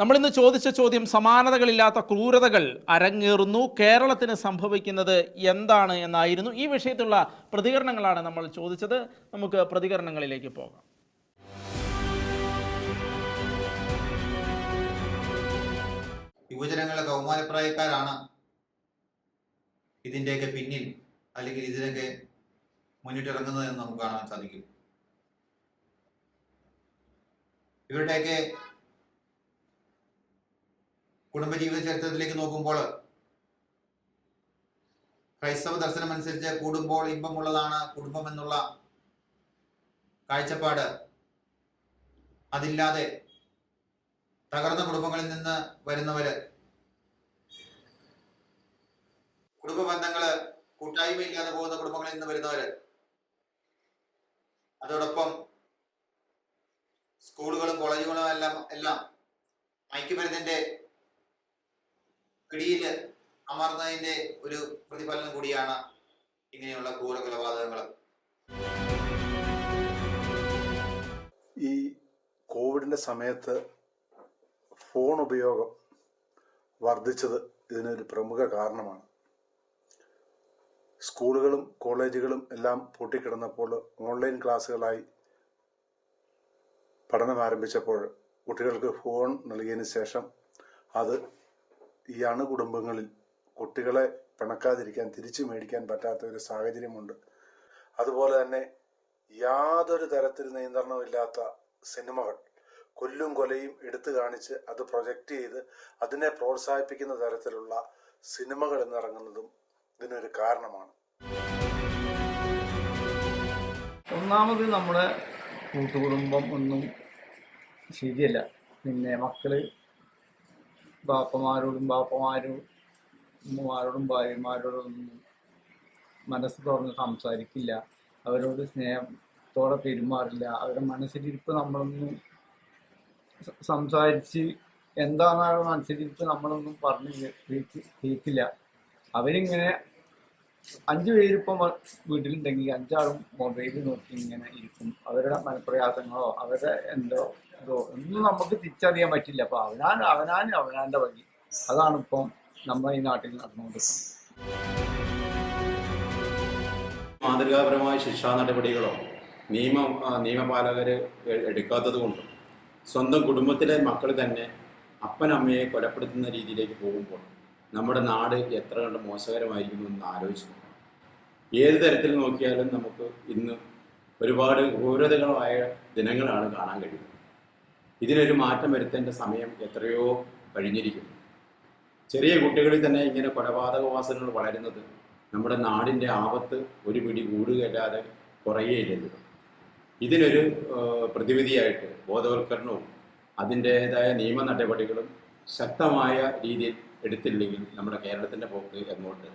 നമ്മളിന്ന് ചോദിച്ച ചോദ്യം സമാനതകളില്ലാത്ത ക്രൂരതകൾ അരങ്ങേറുന്നു. കേരളത്തിന് സംഭവിക്കുന്നത് എന്താണ് എന്നായിരുന്നു. ഈ വിഷയത്തിലുള്ള പ്രതികരണങ്ങളാണ് നമ്മൾ ചോദിച്ചത്. നമുക്ക് പ്രതികരണങ്ങളിലേക്ക് പോകാം. യുവജനങ്ങളെ കൗമാരപ്രായക്കാരാണ് ഇതിന്റെയൊക്കെ പിന്നിൽ അല്ലെങ്കിൽ ഇതിനൊക്കെ മുന്നിട്ടിറങ്ങുന്നത് എന്ന് നമുക്ക് കാണാൻ സാധിക്കും. ഇവരുടെയൊക്കെ കുടുംബജീവിത ചരിത്രത്തിലേക്ക് നോക്കുമ്പോൾ ക്രൈസ്തവ ദർശനം അനുസരിച്ച് കൂടുമ്പോൾ ഇമ്പമുള്ളതാണ് കുടുംബം എന്നുള്ള കാഴ്ചപ്പാട്. അതില്ലാതെ തകർന്ന കുടുംബങ്ങളിൽ നിന്ന് വരുന്നവര് കുടുംബ ബന്ധങ്ങൾ കൂട്ടായ്മയില്ലാതെ പോകുന്ന കുടുംബങ്ങളിൽ നിന്ന് വരുന്നവര് അതോടൊപ്പം സ്കൂളുകളും കോളേജുകളും എല്ലാം എല്ലാം മയക്കുമരുന്നിന്റെ പിടിയിൽ അമർന്നതിന്റെ ഒരു പ്രതിഫലനം കൂടിയാണ് ഇങ്ങനെയുള്ള ക്രൂര കൊലപാതകങ്ങൾ ഈ കോവിഡിന്റെ സമയത്ത് ഫോൺ ഉപയോഗം വർദ്ധിച്ചത് ഇതിനൊരു പ്രമുഖ കാരണമാണ്. സ്കൂളുകളും കോളേജുകളും എല്ലാം പൂട്ടിക്കിടന്നപ്പോൾ ഓൺലൈൻ ക്ലാസ്സുകളായി പഠനം ആരംഭിച്ചപ്പോൾ കുട്ടികൾക്ക് ഫോൺ നൽകിയതിന് ശേഷം അത് ഈ അണുകുടുംബങ്ങളിൽ കുട്ടികളെ പിണക്കാതിരിക്കാൻ തിരിച്ചു മേടിക്കാൻ പറ്റാത്ത ഒരു സാഹചര്യമുണ്ട്. അതുപോലെ തന്നെ യാതൊരു തരത്തിൽ നിയന്ത്രണമില്ലാത്ത സിനിമകൾ കൊല്ലും കൊലയും എടുത്തു കാണിച്ച് അത് പ്രൊജക്റ്റ് ചെയ്ത് അതിനെ പ്രോത്സാഹിപ്പിക്കുന്ന തരത്തിലുള്ള സിനിമകൾ എന്നിറങ്ങുന്നതും ഇതിനൊരു കാരണമാണ്. ഒന്നാമത് നമ്മുടെ കൂട്ടുകുടുംബം ഒന്നും ശരിയല്ല. പിന്നെ മക്കൾ ബാപ്പമാരോടും ബാപ്പമാരും ഉമ്മമാരോടും ഭാര്യമാരോടും ഒന്നും മനസ്സ് തുറന്ന് സംസാരിക്കില്ല. അവരോട് സ്നേഹത്തോടെ പെരുമാറില്ല. അവരുടെ മനസ്സിലിരിപ്പ് നമ്മളൊന്നും സംസാരിച്ച് എന്താണ് അവരുടെ മനസ്സിലിരിപ്പ് നമ്മളൊന്നും പറഞ്ഞ് കേൾക്കില്ല അവരിങ്ങനെ അഞ്ചു പേരിപ്പം വീട്ടിലുണ്ടെങ്കിൽ അഞ്ചാളും മൊബൈൽ നോക്കി ഇങ്ങനെ ഇരിക്കും. അവരുടെ മനപ്രയാസങ്ങളോ അവരുടെ എന്തോ ഇതോ ഒന്നും നമുക്ക് തിരിച്ചറിയാൻ പറ്റില്ല. അപ്പൊ അവനാൻ അവനാൻ അവനാന്റെ വഴി. അതാണ് ഇപ്പം നമ്മുടെ ഈ നാട്ടിൽ നടന്നുകൊണ്ടിരിക്കുന്നത്. മാതൃകാപരമായ ശിക്ഷാ നടപടികളോ നിയമ നിയമപാലകർ എടുക്കാത്തത് കൊണ്ടും സ്വന്തം കുടുംബത്തിലെ മക്കൾ തന്നെ അപ്പനമ്മയെ കൊലപ്പെടുത്തുന്ന രീതിയിലേക്ക് പോകുമ്പോൾ നമ്മുടെ നാട് എത്ര കണ്ട് മോശകരമായിരിക്കുന്നു എന്ന് ആലോചിച്ചു. നോക്കണം. ഏത് തരത്തിൽ നോക്കിയാലും നമുക്ക് ഇന്ന് ഒരുപാട് ക്രൂരതകളായ ദിനങ്ങളാണ് കാണാൻ കഴിയുന്നത്. ഇതിനൊരു മാറ്റം വരുത്തേണ്ട സമയം എത്രയോ കഴിഞ്ഞിരിക്കുന്നു. ചെറിയ കുട്ടികളിൽ തന്നെ ഇങ്ങനെ കൊലപാതകവാസനകൾ വളരുന്നത് നമ്മുടെ നാടിന്റെ ആപത്ത് ഒരു പിടി കൂടുകയല്ലാതെ കുറയുകയില്ലല്ലോ ഇതിനൊരു പ്രതിവിധിയായിട്ട് ബോധവൽക്കരണവും അതിന്റേതായ നിയമ നടപടികളും ശക്തമായ രീതിയിൽ എടുത്തില്ലെങ്കിൽ നമ്മുടെ കേരളത്തിന്റെ പോക്ക് എങ്ങോട്ട്?